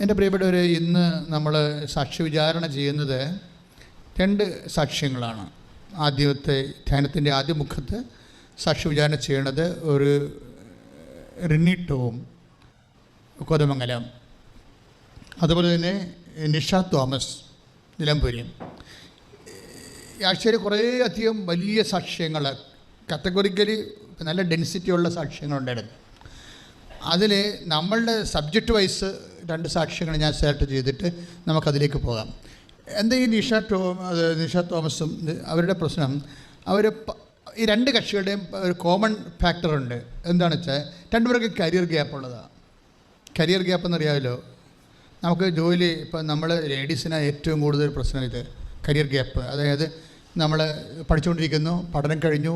എന്റെ പ്രിയപ്പെട്ടവരെ ഇന്ന് നമ്മൾ സാക്ഷ്യ വിചാരണ ചെയ്യുന്നത് രണ്ട് സാക്ഷ്യങ്ങളാണ്. ആദ്യത്തെ ധ്യാനത്തിന്റെ ആദ്യ മുഖത്ത് സാക്ഷ്യ വിചാരണ ചെയ്യണത് ഒരു റിനിട്ടവും കോതമംഗലം. അതുപോലെ തന്നെ നിഷ തോമസ് നിലമ്പൂരിയും. ഈ ആഴ്ചയിൽ കുറേ അധികം വലിയ സാക്ഷ്യങ്ങൾ കാറ്റഗറിക്കലി നല്ല ഡെൻസിറ്റിയുള്ള സാക്ഷ്യങ്ങളുണ്ടായിരുന്നു അതിൽ നമ്മളുടെ സബ്ജക്റ്റ് വൈസ് രണ്ട് സാക്ഷ്യങ്ങൾ ഞാൻ സെലക്ട് ചെയ്തിട്ട് നമുക്കതിലേക്ക് പോകാം. എന്താ ഈ നിഷ ടോ നിഷ തോമസും അവരുടെ പ്രശ്നം അവർ ഈ രണ്ട് കക്ഷികളുടെയും ഒരു കോമൺ ഫാക്ടറുണ്ട് എന്താണെന്ന് വെച്ചാൽ രണ്ടുപേർക്ക് കരിയർ ഗ്യാപ്പ് ഉള്ളതാണ് കരിയർ ഗ്യാപ്പ് എന്നറിയാമല്ലോ? നമുക്ക് ജോലി ഇപ്പം നമ്മൾ ലേഡീസിന് ഏറ്റവും കൂടുതൽ പ്രശ്നം ഇത് കരിയർ ഗ്യാപ്പ് അതായത് നമ്മൾ പഠിച്ചുകൊണ്ടിരിക്കുന്നു പഠനം കഴിഞ്ഞു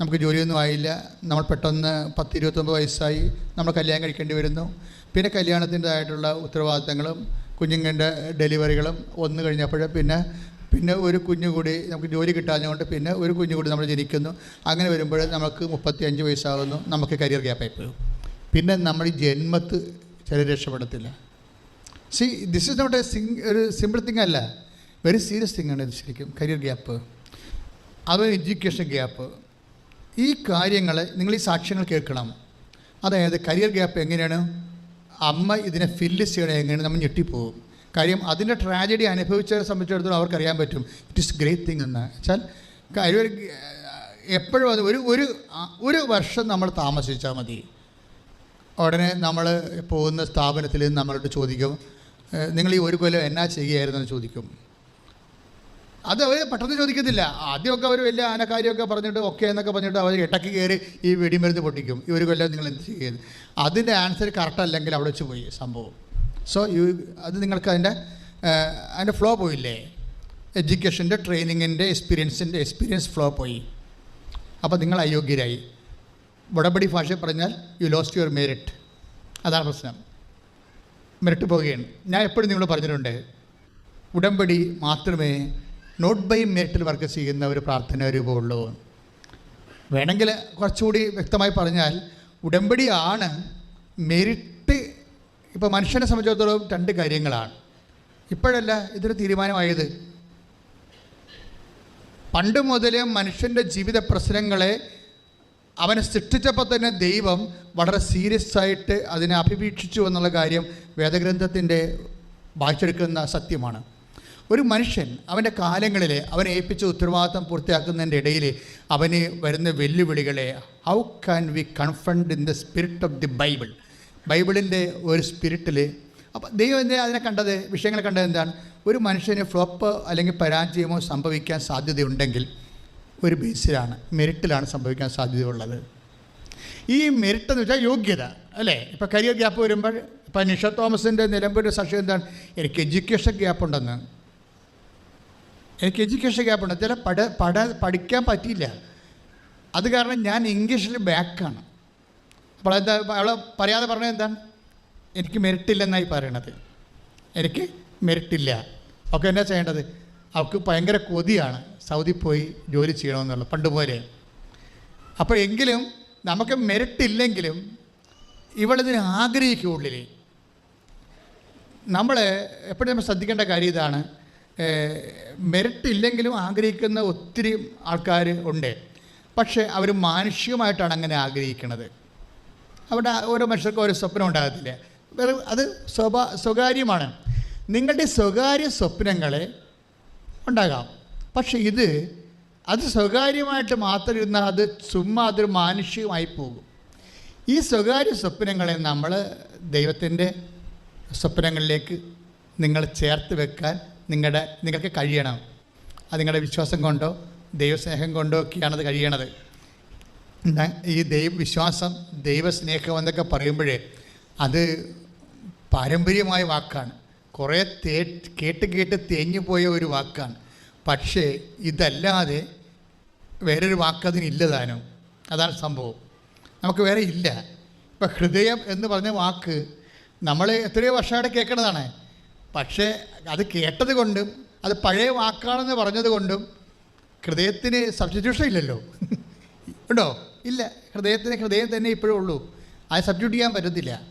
നമുക്ക് ജോലിയൊന്നും ആയില്ല. നമ്മൾ പെട്ടെന്ന് പത്ത് ഇരുപത്തൊമ്പത് വയസ്സായി നമ്മൾ കല്യാണം കഴിക്കേണ്ടി വരുന്നു. പിന്നെ കല്യാണത്തിന്റെതായിട്ടുള്ള ഉത്തരവാദിത്തങ്ങളും കുഞ്ഞുങ്ങളുടെ ഡെലിവറികളും ഒന്ന് കഴിഞ്ഞപ്പോൾ പിന്നെ പിന്നെ ഒരു കുഞ്ഞു കൂടി നമുക്ക് ജോലി കിട്ടാഞ്ഞുകൊണ്ട് പിന്നെ ഒരു കുഞ്ഞു കൂടി നമ്മൾ ജനിക്കുന്നു. അങ്ങനെ വരുമ്പോൾ നമുക്ക് മുപ്പത്തി അഞ്ച് വയസ്സാകുന്നു. നമുക്ക് കരിയർ ഗ്യാപ്പായി പോകും പിന്നെ നമ്മൾ ജന്മത്ത് ചില രക്ഷപ്പെടത്തില്ല. See this is not a Singh ഒരു സിമ്പിൾ തിങ് അല്ല. വെരി സീരിയസ് തിങ് ആണ് ഇത് ശരിക്കും. കരിയർ ഗ്യാപ്പ് അതൊരു എഡ്യൂക്കേഷൻ ഗ്യാപ്പ് ഈ കാര്യങ്ങൾ നിങ്ങൾ ഈ സാക്ഷ്യങ്ങൾ കേൾക്കണം. അതായത് കരിയർ ഗ്യാപ്പ് എങ്ങനെയാണ്? അമ്മ ഇതിനെ ഫില്ല് ചെയ്യണം എങ്ങനെയാണ്? നമ്മൾ ഞെട്ടിപ്പോകും കാര്യം അതിന്റെ ട്രാജഡി അനുഭവിച്ചവരെ സംബന്ധിച്ചിടത്തോളം അവർക്കറിയാൻ പറ്റും. ഇറ്റ് ഈസ് ഗ്രേറ്റ് തിങ് എന്ന്. വെച്ചാൽ കരിയർ എപ്പോഴും അത് ഒരു ഒരു ഒരു വർഷം നമ്മൾ താമസിച്ചാൽ മതി. ഉടനെ നമ്മൾ പോകുന്ന സ്ഥാപനത്തിൽ നമ്മളോട് ചോദിക്കും നിങ്ങൾ ഈ ഒരു കൊല്ലം എന്നാ ചെയ്യുകയായിരുന്നു? എന്ന് ചോദിക്കും. അത് അവർ പെട്ടെന്ന് ചോദിക്കത്തില്ല. ആദ്യമൊക്കെ അവർ വലിയ ആനക്കാര്യമൊക്കെ പറഞ്ഞിട്ട് ഓക്കെ എന്നൊക്കെ പറഞ്ഞിട്ട് അവർ ഇടയ്ക്ക് കയറി ഈ വെടിമരുന്ന് പൊട്ടിക്കും. ഈ ഒരു കൊല്ലം നിങ്ങൾ എന്ത് ചെയ്യുന്നത് അതിന്റെ ആൻസർ കറക്റ്റ് അല്ലെങ്കിൽ അവിടെ വെച്ച് പോയി സംഭവം. സോ യു അത് നിങ്ങൾക്ക് അതിന്റെ അതിന്റെ ഫ്ലോ പോയില്ലേ? എഡ്യൂക്കേഷന്റെ ട്രെയിനിങ്ങിന്റെ എക്സ്പീരിയൻസിന്റെ എക്സ്പീരിയൻസ് ഫ്ലോ പോയി. അപ്പോൾ നിങ്ങൾ അയോഗ്യരായി. വടപടി ഭാഷ പറഞ്ഞാൽ യു ലോസ്റ്റ് യുവർ മെറിറ്റ് അതാണ് പ്രശ്നം. മെറിറ്റ് പോവുകയാണ്. ഞാൻ എപ്പോഴും നിങ്ങൾ പറഞ്ഞിട്ടുണ്ട്. ഉടമ്പടി മാത്രമേ നോട്ട് ബൈ മെറിറ്റിൽ വർക്ക് ചെയ്യുന്ന ഒരു പ്രാർത്ഥന രൂപമുള്ളൂ വേണമെങ്കിൽ കുറച്ചുകൂടി വ്യക്തമായി പറഞ്ഞാൽ ഉടമ്പടിയാണ് മെറിറ്റ് ഇപ്പോൾ മനുഷ്യനെ സംബന്ധിച്ചിടത്തോളം രണ്ട് കാര്യങ്ങളാണ്. ഇപ്പോഴല്ല ഇതൊരു തീരുമാനമായത്. പണ്ട് മുതലേ മനുഷ്യന്റെ ജീവിത പ്രശ്നങ്ങളെ അവനെ സൃഷ്ടിച്ചപ്പോൾ തന്നെ ദൈവം വളരെ സീരിയസ് ആയിട്ട് അതിനെ അഭിവീക്ഷിച്ചു എന്നുള്ള കാര്യം വേദഗ്രന്ഥത്തിന്റെ വായിച്ചെടുക്കുന്ന സത്യമാണ്. ഒരു മനുഷ്യൻ അവന്റെ കാലങ്ങളിൽ അവനെ ഏൽപ്പിച്ച ഉത്തരവാദിത്തം പൂർത്തിയാക്കുന്നതിന്റെ ഇടയിൽ അവന് വരുന്ന വെല്ലുവിളികളെ how can we confound in the spirit of the Bible ബൈബിളിന്റെ ഒരു സ്പിരിറ്റിൽ അപ്പോൾ ദൈവം എന്താ അതിനെ കണ്ടത്? വിഷയങ്ങൾ കണ്ടത് എന്താണ്? ഒരു മനുഷ്യന് ഫ്ലോപ്പ് അല്ലെങ്കിൽ പരാജയമോ സംഭവിക്കാൻ സാധ്യതയുണ്ടെങ്കിൽ ഒരു ബേസിലാണ് മെറിറ്റിലാണ് സംഭവിക്കാൻ സാധ്യതയുള്ളത്. ഈ മെറിറ്റ് എന്ന് വെച്ചാൽ യോഗ്യത അല്ലേ? ഇപ്പോൾ കരിയർ ഗ്യാപ്പ് വരുമ്പോൾ ഇപ്പം നിഷ തോമസിന്റെ നിലമ്പൂർ സാക്ഷ്യം എന്താണ്? എനിക്ക് എഡ്യൂക്കേഷൻ ഗ്യാപ്പ് ഉണ്ടെന്ന്. എനിക്ക് എഡ്യൂക്കേഷൻ ഗ്യാപ്പ് ഉണ്ട്. ചില പഠ പഠ പഠിക്കാൻ പറ്റിയില്ല. അത് കാരണം ഞാൻ ഇംഗ്ലീഷിൽ ബാക്കാണ് അപ്പോൾ എന്താ അവൾ പറയാതെ പറഞ്ഞത് എന്താണ്? എനിക്ക് മെറിറ്റില്ലെന്നായി പറയണത്. എനിക്ക് മെറിറ്റില്ല ഒക്കെ എന്നാ ചെയ്യേണ്ടത്? അവൾക്ക് ഭയങ്കര കൊതിയാണ്. സൗദി പോയി ജോലി ചെയ്യണമെന്നുള്ളത് പണ്ട് പോലെ. അപ്പോൾ എങ്കിലും നമുക്ക് മെറിറ്റ് ഇല്ലെങ്കിലും ഇവളിതിന് ആഗ്രഹിക്കുള്ളിൽ നമ്മൾ എപ്പോഴും നമ്മൾ ശ്രദ്ധിക്കേണ്ട കാര്യം ഇതാണ്. മെറിറ്റ് ഇല്ലെങ്കിലും ആഗ്രഹിക്കുന്ന ഒത്തിരി ആൾക്കാർ ഉണ്ട്. പക്ഷേ അവർ മാനുഷികമായിട്ടാണ് അങ്ങനെ ആഗ്രഹിക്കുന്നത് അവിടെ ഓരോ മനുഷ്യർക്കും ഓരോ സ്വപ്നം ഉണ്ടാകത്തില്ല. അത് സ്വഭാ സ്വകാര്യമാണ്. നിങ്ങളുടെ സ്വകാര്യ സ്വപ്നങ്ങളെ ഉണ്ടാകാം. പക്ഷെ ഇത് അത് സ്വകാര്യമായിട്ട് മാത്രം ഇരുന്നാൽ അത് ചുമ്മാ അതൊരു മാനുഷികമായി പോകും. ഈ സ്വകാര്യ സ്വപ്നങ്ങളെ നമ്മൾ ദൈവത്തിന്റെ സ്വപ്നങ്ങളിലേക്ക് നിങ്ങൾ ചേർത്ത് വെക്കാൻ നിങ്ങളുടെ നിങ്ങൾക്ക് കഴിയണം. അത് നിങ്ങളുടെ വിശ്വാസം കൊണ്ടോ ദൈവസ്നേഹം കൊണ്ടോ ഒക്കെയാണ് അത് കഴിയണത്. ഈ ദൈവ വിശ്വാസം ദൈവസ്നേഹം എന്നൊക്കെ പറയുമ്പോഴേ അത് പാരമ്പര്യമായ വാക്കാണ്. കുറേ തേ കേട്ട് കേട്ട് തേഞ്ഞു പോയ ഒരു വാക്കാണ്. പക്ഷേ ഇതല്ലാതെ വേറൊരു വാക്ക് അതിനില്ലതാനും അതാണ് സംഭവം. നമുക്ക് വേറെ ഇല്ല. ഇപ്പം ഹൃദയം എന്ന് പറഞ്ഞ വാക്ക് നമ്മൾ എത്രയോ വർഷമായിട്ട് കേൾക്കണതാണ്. പക്ഷേ അത് കേട്ടത് കൊണ്ടും അത് പഴയ വാക്കാണെന്ന് പറഞ്ഞത് കൊണ്ടും ഹൃദയത്തിന് സബ്സ്റ്റിറ്റ്യൂഷൻ ഇല്ലല്ലോ. ഉണ്ടോ? ഇല്ല. ഹൃദയത്തിന് ഹൃദയം തന്നെ ഇപ്പോഴേ ഉള്ളൂ. അത് സബ്സ്റ്റിറ്റ്യൂട്ട് ചെയ്യാൻ പറ്റത്തില്ല.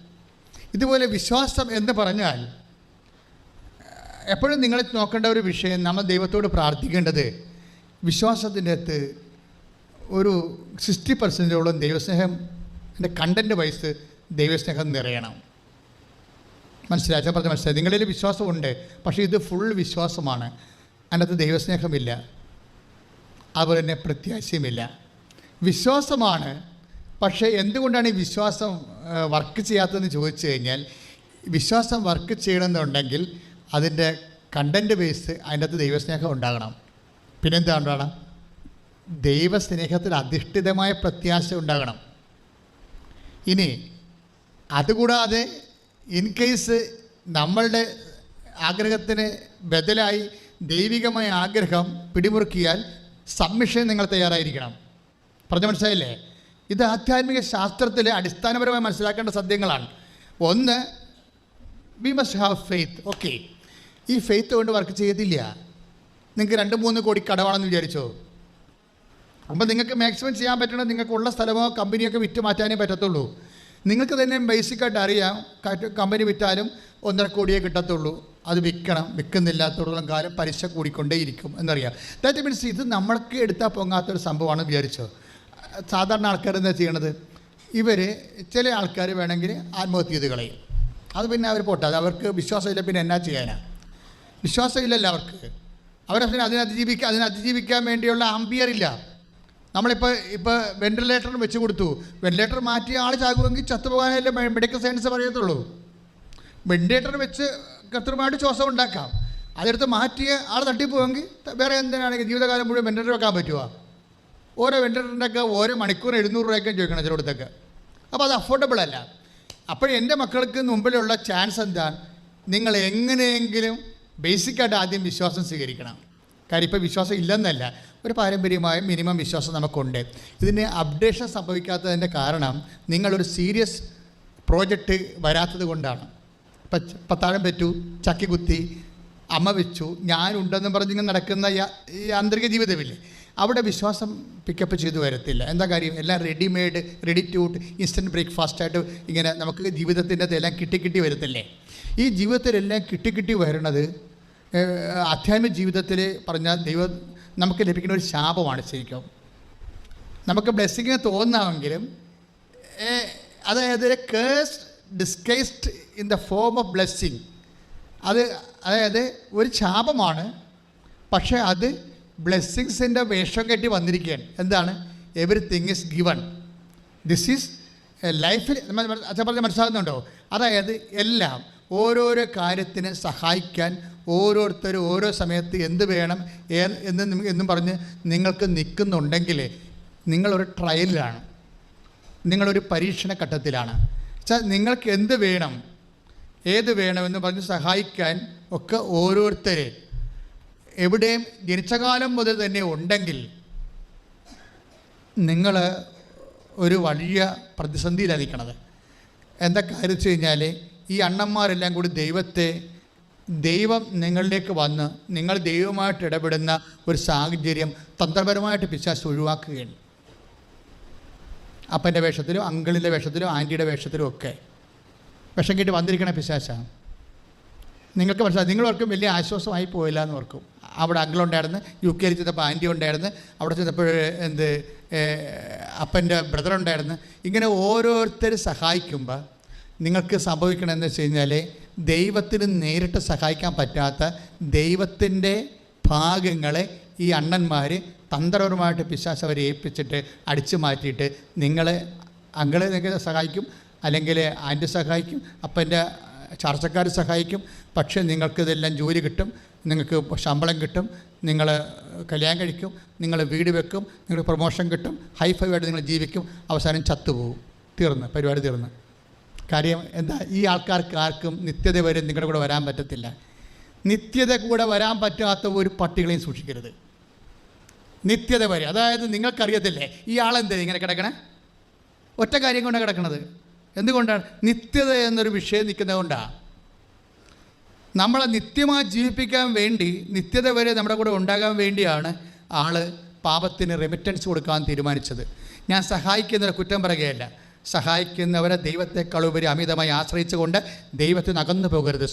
ഇതുപോലെ വിശ്വാസം എന്ന് പറഞ്ഞാൽ എപ്പോഴും നിങ്ങൾ നോക്കേണ്ട ഒരു വിഷയം നമ്മൾ ദൈവത്തോട് പ്രാർത്ഥിക്കേണ്ടത് വിശ്വാസത്തിന്റെ അകത്ത് ഒരു സിക്സ്റ്റി പെർസെന്റോളം ദൈവസ്നേഹം എന്റെ കണ്ടന്റ് വൈസ് ദൈവസ്നേഹം നിറയണം. മനസ്സിലായി? അച്ഛൻ പറഞ്ഞ മനസ്സിലായി. നിങ്ങളിൽ വിശ്വാസമുണ്ട് പക്ഷേ ഇത് ഫുൾ വിശ്വാസമാണ്. അതിനകത്ത് ദൈവസ്നേഹമില്ല. അതുപോലെ തന്നെ പ്രത്യാശയുമില്ല. വിശ്വാസമാണ് പക്ഷേ എന്തുകൊണ്ടാണ് ഈ വിശ്വാസം വർക്ക് ചെയ്യാത്തതെന്ന് ചോദിച്ചു കഴിഞ്ഞാൽ വിശ്വാസം വർക്ക് ചെയ്യണമെന്നുണ്ടെങ്കിൽ അതിന്റെ കണ്ടന്റ് ബേസ് അതിന്റെ അകത്ത് ദൈവസ്നേഹം ഉണ്ടാകണം. പിന്നെന്താ ഉണ്ടാകണം ദൈവസ്നേഹത്തിൽ അധിഷ്ഠിതമായ പ്രത്യാശ ഉണ്ടാകണം. ഇനി അതുകൂടാതെ ഇൻ കേസ് നമ്മളുടെ ആഗ്രഹത്തിന് ബദലായി ദൈവികമായ ആഗ്രഹം പിടിമുറുക്കിയാൽ സബ്മിഷൻ നിങ്ങൾ തയ്യാറായിരിക്കണം. പറഞ്ഞു മനസ്സിലായില്ലേ? ഇത് ആധ്യാത്മിക ശാസ്ത്രത്തിൽ അടിസ്ഥാനപരമായി മനസ്സിലാക്കേണ്ട സത്യങ്ങളാണ്. ഒന്ന് we must have faith okay ഈ ഫെയ്ത്ത് കൊണ്ട് വർക്ക് ചെയ്തില്ല. നിങ്ങൾക്ക് രണ്ട് മൂന്ന് കോടി കടവാണെന്ന് വിചാരിച്ചോ? അപ്പം നിങ്ങൾക്ക് മാക്സിമം ചെയ്യാൻ പറ്റണത് നിങ്ങൾക്കുള്ള സ്ഥലമോ കമ്പനിയൊക്കെ വിറ്റ് മാറ്റാനേ പറ്റത്തുള്ളൂ. നിങ്ങൾക്ക് തന്നെ ബേസിക്കായിട്ട് അറിയാം. കമ്പനി വിറ്റാലും ഒന്നര കോടിയേ കിട്ടത്തുള്ളൂ. അത് വിൽക്കണം. വിൽക്കുന്നില്ലാത്തോളം കാലം പലിശ കൂടിക്കൊണ്ടേയിരിക്കും എന്നറിയാം. ദാറ്റ് മീൻസ് ഇത് നമ്മൾക്ക് എടുത്താൽ പൊങ്ങാത്തൊരു സംഭവമാണ് വിചാരിച്ചത്. സാധാരണ ആൾക്കാർ എന്താ ചെയ്യണത്? ഇവർ ചില ആൾക്കാർ വേണമെങ്കിൽ ആത്മഹത്യ ചെയ്ത് കളയും. അത് പിന്നെ അവർ പോട്ടെ അത് അവർക്ക് വിശ്വാസമില്ല പിന്നെ എന്നാ ചെയ്യാനാണ് വിശ്വാസമില്ലല്ലോ അവർക്ക്. അവരെ പിന്നെ അതിനെ അതിജീവിക്കാൻ അതിനെ അതിജീവിക്കാൻ വേണ്ടിയുള്ള അമ്പിയറില്ല നമ്മളിപ്പോൾ ഇപ്പോൾ വെന്റിലേറ്റർ വെച്ച് കൊടുത്തു. വെന്റിലേറ്റർ മാറ്റി ആൾ ചാകുമെങ്കിൽ ചത്തുപോകാനല്ലേ മെഡിക്കൽ സയൻസ് പറയത്തുള്ളൂ. വെന്റിലേറ്റർ വെച്ച് കൃത്യമായിട്ട് ശ്വാസം ഉണ്ടാക്കാം. അതെടുത്ത് മാറ്റിയ ആൾ തട്ടിപ്പോവെങ്കിൽ വേറെ എന്തിനാണെങ്കിൽ ജീവിതകാലം മുഴുവൻ വെന്റിലേറ്റർ വെക്കാൻ പറ്റുമോ ഓരോ വെന്റിലേറ്ററിന്റെയൊക്കെ ഓരോ മണിക്കൂർ എഴുന്നൂറ് രൂപയൊക്കെ ചോദിക്കണം ചിലയിടത്തൊക്കെ അപ്പോൾ അത് അഫോർഡബിൾ അല്ല. അപ്പോൾ എന്റെ മക്കൾക്ക് മുമ്പിലുള്ള ചാൻസ് എന്താണ്? നിങ്ങൾ എങ്ങനെയെങ്കിലും ബേസിക്കായിട്ട് ആദ്യം വിശ്വാസം സ്വീകരിക്കണം. കാര്യം ഇപ്പോൾ വിശ്വാസം ഇല്ലെന്നല്ല. ഒരു പാരമ്പര്യമായ മിനിമം വിശ്വാസം നമുക്കുണ്ട്. ഇതിന് അപ്ഡേഷൻ സംഭവിക്കാത്തതിന്റെ കാരണം നിങ്ങളൊരു സീരിയസ് പ്രോജക്റ്റ് വരാത്തത് കൊണ്ടാണ്. പത്താഴം പറ്റു ചക്കി കുത്തി അമ്മ വെച്ചു ഞാനുണ്ടെന്ന് പറഞ്ഞിങ്ങനെ നടക്കുന്ന യാന്ത്രിക ജീവിതമില്ലേ? അവിടെ വിശ്വാസം പിക്കപ്പ് ചെയ്തു വരത്തില്ല. എന്താ കാര്യം? എല്ലാം റെഡിമെയ്ഡ് റെഡി ടു ഇൻസ്റ്റന്റ് ബ്രേക്ക്ഫാസ്റ്റായിട്ട് ഇങ്ങനെ നമുക്ക് ജീവിതത്തിന്റെ എല്ലാം കിട്ടി കിട്ടി വരത്തില്ലേ? ഈ ജീവിതത്തിലെല്ലാം കിട്ടി കിട്ടി വരുന്നത് ആധ്യാത്മിക ജീവിതത്തിൽ പറഞ്ഞാൽ ദൈവം നമുക്ക് ലഭിക്കുന്ന ഒരു ശാപമാണ് ശരിക്കും. നമുക്ക് ബ്ലെസ്സിങ് തോന്നാമെങ്കിലും അതായത് curse disguised in the form of blessing അത് അതായത് ഒരു ശാപമാണ് പക്ഷേ അത് ബ്ലെസ്സിങ്സിന്റെ വേഷം കെട്ടി വന്നിരിക്കുകയാണ്. എന്താണ്? Everything is given this is ലൈഫിൽ അച്ഛൻ പറഞ്ഞ് മനസ്സിലാകുന്നുണ്ടോ? അതായത് എല്ലാം ഓരോരോ കാര്യത്തിന് സഹായിക്കാൻ ഓരോരുത്തരും ഓരോ സമയത്ത് എന്ത് വേണം എന്ന് എന്നും പറഞ്ഞ് നിങ്ങൾക്ക് നിൽക്കുന്നുണ്ടെങ്കിൽ നിങ്ങളൊരു ട്രയലിലാണ് നിങ്ങളൊരു പരീക്ഷണ ഘട്ടത്തിലാണ്. വെച്ചാൽ നിങ്ങൾക്ക് എന്ത് വേണം ഏത് വേണമെന്ന് പറഞ്ഞ് സഹായിക്കാൻ ഒക്കെ ഓരോരുത്തരെ എവിടെയും ജനിച്ച കാലം മുതൽ തന്നെ ഉണ്ടെങ്കിൽ നിങ്ങൾ ഒരു വലിയ പ്രതിസന്ധിയിലായിരിക്കണത് എന്താ കാര്യം വെച്ച് കഴിഞ്ഞാൽ ഈ അണ്ണന്മാരെല്ലാം കൂടി ദൈവത്തെ ദൈവം നിങ്ങളിലേക്ക് വന്ന് നിങ്ങൾ ദൈവമായിട്ട് ഇടപെടുന്ന ഒരു സാഹചര്യം തന്ത്രപരമായിട്ട് പിശാസ് ഒഴിവാക്കുകയാണ്. അപ്പന്റെ വേഷത്തിലും അങ്കിളിന്റെ വേഷത്തിലും ആന്റിയുടെ വേഷത്തിലും ഒക്കെ. വിഷം കേട്ട് വന്നിരിക്കണ പിശാശാണ് നിങ്ങൾക്ക് മനസ്സിലായി നിങ്ങളോർക്കും വലിയ ആശ്വാസമായി പോയില്ല എന്ന് ഓർക്കും. അവിടെ അങ്കിളുണ്ടായിരുന്നു യു കെയിൽ ചെന്നപ്പോൾ ആന്റി ഉണ്ടായിരുന്നു അവിടെ ചെന്നപ്പോൾ എന്ത് അപ്പന്റെ ബ്രദർ ഉണ്ടായിരുന്നു. ഇങ്ങനെ ഓരോരുത്തർ സഹായിക്കുമ്പോൾ നിങ്ങൾക്ക് സംഭവിക്കണമെന്ന് വെച്ച് കഴിഞ്ഞാൽ ദൈവത്തിന് നേരിട്ട് സഹായിക്കാൻ പറ്റാത്ത ദൈവത്തിന്റെ ഭാഗങ്ങളെ ഈ അണ്ണന്മാർ തന്ത്രപരമായിട്ട് പിശാസ് അവരെ ഏൽപ്പിച്ചിട്ട് അടിച്ചു മാറ്റിയിട്ട് നിങ്ങളെ അങ്ങളെ നിങ്ങളെ സഹായിക്കും അല്ലെങ്കിൽ ആന്റി സഹായിക്കും അപ്പന്റെ ചർച്ചക്കാർ സഹായിക്കും. പക്ഷേ നിങ്ങൾക്കിതെല്ലാം ജോലി കിട്ടും നിങ്ങൾക്ക് ശമ്പളം കിട്ടും നിങ്ങൾ കല്യാണം കഴിക്കും നിങ്ങൾ വീട് വെക്കും നിങ്ങൾക്ക് പ്രൊമോഷൻ കിട്ടും ഹൈ ഫൈ ആയിട്ട് നിങ്ങൾ ജീവിക്കും. അവസാനം ചത്തുപോകും. തീർന്ന്. പരിപാടി തീർന്ന്. കാര്യം എന്താ ഈ ആൾക്കാർക്ക് ആർക്കും നിത്യത വരെ നിങ്ങളുടെ കൂടെ വരാൻ പറ്റത്തില്ല. നിത്യത കൂടെ വരാൻ പറ്റാത്ത ഒരു പട്ടികളെയും സൂക്ഷിക്കരുത്. നിത്യത വരെ. അതായത് നിങ്ങൾക്കറിയത്തില്ലേ ഈ ആളെന്താ ഇങ്ങനെ കിടക്കണേ? ഒറ്റ കാര്യം കൊണ്ടാണ് കിടക്കണത്. എന്തുകൊണ്ടാണ്? നിത്യത എന്നൊരു വിഷയം നിൽക്കുന്നത് കൊണ്ടാണ് നമ്മളെ നിത്യമായി ജീവിപ്പിക്കാൻ വേണ്ടി നിത്യത വരെ നമ്മുടെ കൂടെ ഉണ്ടാകാൻ വേണ്ടിയാണ് ആൾ പാപത്തിന് റെമിറ്റൻസ് കൊടുക്കാൻ തീരുമാനിച്ചത്. ഞാൻ സഹായിക്കുന്നതിന് കുറ്റം പറയുകയല്ല. സഹായിക്കുന്നവരെ ദൈവത്തെക്കാൾ ഉപരി അമിതമായി ആശ്രയിച്ചുകൊണ്ട് ദൈവത്തിന് അകന്നു പോകരുത്.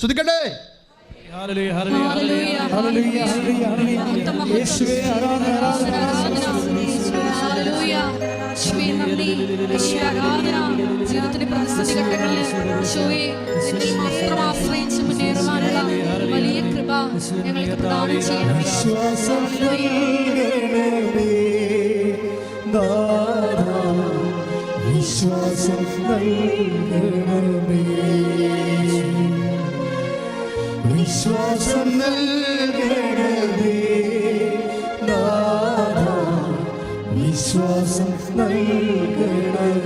ആരാധന, ജീവിതത്തിന്റെ പ്രതിസന്ധി ഘട്ടങ്ങളിൽ മാത്രം ആശ്രയിച്ച് മുന്നേറുവാനുള്ള വലിയ കൃപ ഞങ്ങൾക്ക് പ്രദാനം നാഥാ. വിശ്വാസം നൽകണമേ വിശ്വാസം നൽകണമേ നാഥാ. വിശ്വാസം നൽകണമേ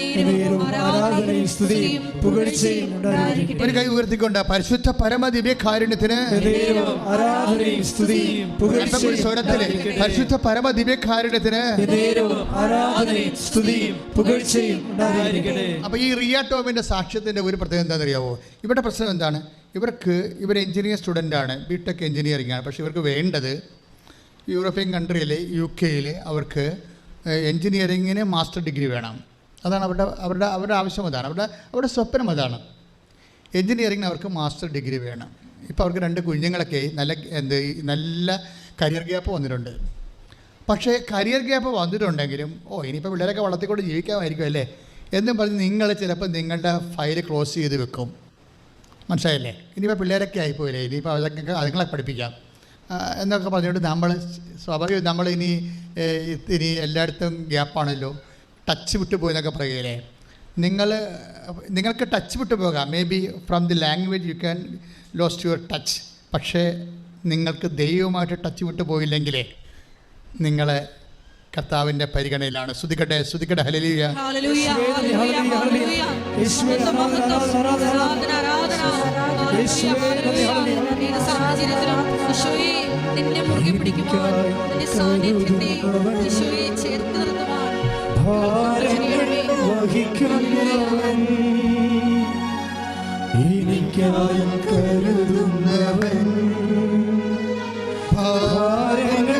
ഒരു കൈ ഉയർത്തിക്കൊണ്ട് പരിശുദ്ധ പരമദിവ്യകാരുണ്യത്തിന് ദൈവം ആരാധനയും സ്തുതിയും അല്പം കൂടി സ്വരത്തിൽ പരിശുദ്ധ പരമദിവ്യകാരുണ്യത്തിന് നേരവും അപ്പൊ ഈ റിയ ടോമിന്റെ സാക്ഷ്യത്തിന്റെ ഒരു പ്രത്യേകത എന്താണെന്ന് അറിയാവോ ഇവിടെ പ്രശ്നം എന്താണ്? ഇവർക്ക് ഇവർ എഞ്ചിനീയർ സ്റ്റുഡന്റ് ആണ് ബി ടെക് എഞ്ചിനീയറിംഗ് ആണ്. പക്ഷെ ഇവർക്ക് വേണ്ടത് യൂറോപ്യൻ കൺട്രിയിൽ യു കെയിൽ അവർക്ക് എഞ്ചിനീയറിങ്ങിന് മാസ്റ്റർ ഡിഗ്രി വേണം. അതാണ് അവരുടെ അവരുടെ അവരുടെ ആവശ്യം അതാണ്. അവരുടെ അവരുടെ സ്വപ്നം അതാണ്. എഞ്ചിനീയറിങ്ങിന് അവർക്ക് മാസ്റ്റർ ഡിഗ്രി വേണം. ഇപ്പോൾ അവർക്ക് രണ്ട് കുഞ്ഞുങ്ങളൊക്കെ നല്ല എന്ത് നല്ല കരിയർ ഗ്യാപ്പ് വന്നിട്ടുണ്ട്. പക്ഷേ കരിയർ ഗ്യാപ്പ് വന്നിട്ടുണ്ടെങ്കിലും ഓ ഇനിയിപ്പോൾ പിള്ളേരൊക്കെ വളർത്തിക്കൊണ്ട് ജീവിക്കാമായിരിക്കും അല്ലേ? എന്നും പറഞ്ഞ് നിങ്ങൾ ചിലപ്പോൾ നിങ്ങളുടെ ഫയൽ ക്ലോസ് ചെയ്ത് വെക്കും. മനസ്സിലായില്ലേ? ഇനിയിപ്പോൾ പിള്ളേരൊക്കെ ആയിപ്പോയില്ലേ? ഇനിയിപ്പോൾ അതൊക്കെ അതുങ്ങളെ പഠിപ്പിക്കാം. എന്നൊക്കെ പറഞ്ഞുകൊണ്ട് നമ്മൾ സ്വാഭാവികം നമ്മളിനി ഇനി എല്ലായിടത്തും ഗ്യാപ്പാണല്ലോ. ടച്ച് വിട്ടുപോയി എന്നൊക്കെ പറയുകയില്ലേ? നിങ്ങൾ നിങ്ങൾക്ക് ടച്ച് വിട്ടു പോകാം. Maybe from the language you can lost your touch പക്ഷേ നിങ്ങൾക്ക് ദൈവമായിട്ട് ടച്ച് വിട്ടു പോയില്ലെങ്കിലേ നിങ്ങളെ കർത്താവിന്റെ പരിഗണനയിലാണ്. ശ്രുതിക്കട്ടെ ശ്രുതിക്കട്ടെ ഹലലിയ നിന്റെ മുറുകെ പിടിക്കുവാൻ നിന്റെ സാന്നിധ്യത്തെ ഈശോയെ ചേർത്ത് ഭാരങ്ങൾ വഹിക്കുന്നവൻ. എനിക്കായി കരുതുന്നവൻ. ഭാരങ്ങൾ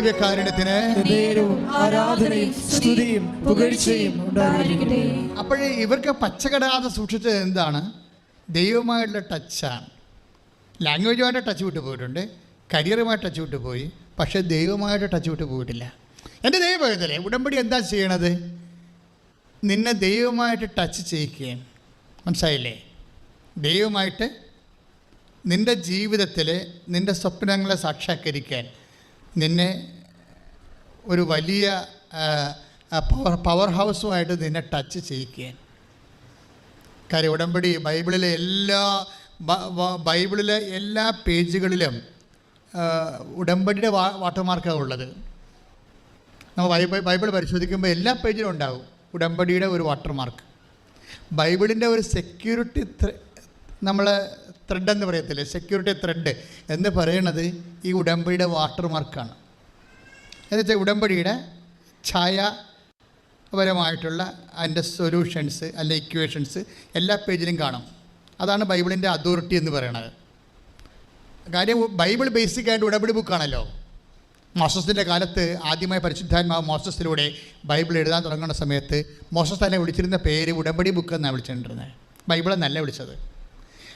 പരിശുദ്ധ പരമദിവ്യകാരുണ്യത്തിന് ആരാധനയും സ്തുതിയും പുകഴ്ചയും ഉണ്ടായിരിക്കട്ടെ. അപ്പോഴേ ഇവർക്ക് പച്ചകടാതെ സൂക്ഷിച്ചത് എന്താണ്? ദൈവമായിട്ടുള്ള ടച്ചാണ്. ലാംഗ്വേജുമായിട്ട് ടച്ച് വിട്ടു പോയിട്ടുണ്ട്. കരിയറുമായിട്ട് ടച്ച് വിട്ടു പോയി. പക്ഷേ ദൈവമായിട്ട് ടച്ച് വിട്ടു പോയിട്ടില്ല. എന്റെ ദൈവമായതല്ലേ ഉടമ്പടി എന്താ ചെയ്യണത്? നിന്നെ ദൈവമായിട്ട് ടച്ച് ചെയ്യിക്കുകയാണ്. മനസ്സിലായില്ലേ? ദൈവമായിട്ട് നിന്റെ ജീവിതത്തിൽ നിന്റെ സ്വപ്നങ്ങളെ സാക്ഷാത്കരിക്കാൻ. നിന്നെ ഒരു വലിയ പവർ പവർ ഹൗസുമായിട്ട് നിന്നെ ടച്ച് ചെയ്യിക്കാൻ കാര്യം ഉടമ്പടി ബൈബിളിലെ എല്ലാ ബൈബിളിലെ എല്ലാ പേജുകളിലും ഉടമ്പടിയുടെ വാ വാട്ടർമാർക്കാണ് ഉള്ളത്. നമ്മൾ ബൈബിൾ ബൈബിൾ പരിശോധിക്കുമ്പോൾ എല്ലാ പേജിലും ഉണ്ടാവും ഉടമ്പടിയുടെ ഒരു വാട്ടർമാർക്ക് ബൈബിളിന്റെ ഒരു സെക്യൂരിറ്റി നമ്മൾ ത്രെഡ് എന്ന് പറയത്തില്ലേ? സെക്യൂരിറ്റി ത്രെഡ് എന്ന് പറയുന്നത് ഈ ഉടമ്പടിയുടെ വാട്ടർമാർക്കാണ് എന്ന് വെച്ചാൽ ഉടമ്പടിയുടെ ഛായാപരമായിട്ടുള്ള അതിന്റെ സൊല്യൂഷൻസ് അല്ലെ ഇക്വേഷൻസ് എല്ലാ പേജിലും കാണും. അതാണ് ബൈബിളിന്റെ അതോറിറ്റി എന്ന് പറയുന്നത് കാര്യം ബൈബിൾ ബേസിക് ആയിട്ട് ഉടമ്പടി ബുക്കാണല്ലോ മോസസിന്റെ കാലത്ത് ആദ്യമായി പരിശുദ്ധാത്മാവ് മോസസിലൂടെ ബൈബിൾ എഴുതാൻ തുടങ്ങുന്ന സമയത്ത് മോസസ് തന്നെ വിളിച്ചിരുന്ന പേര് ഉടമ്പടി ബുക്ക് എന്നാണ് വിളിച്ചിട്ടുണ്ടിരുന്നത് ബൈബിളെന്നല്ല വിളിച്ചത്.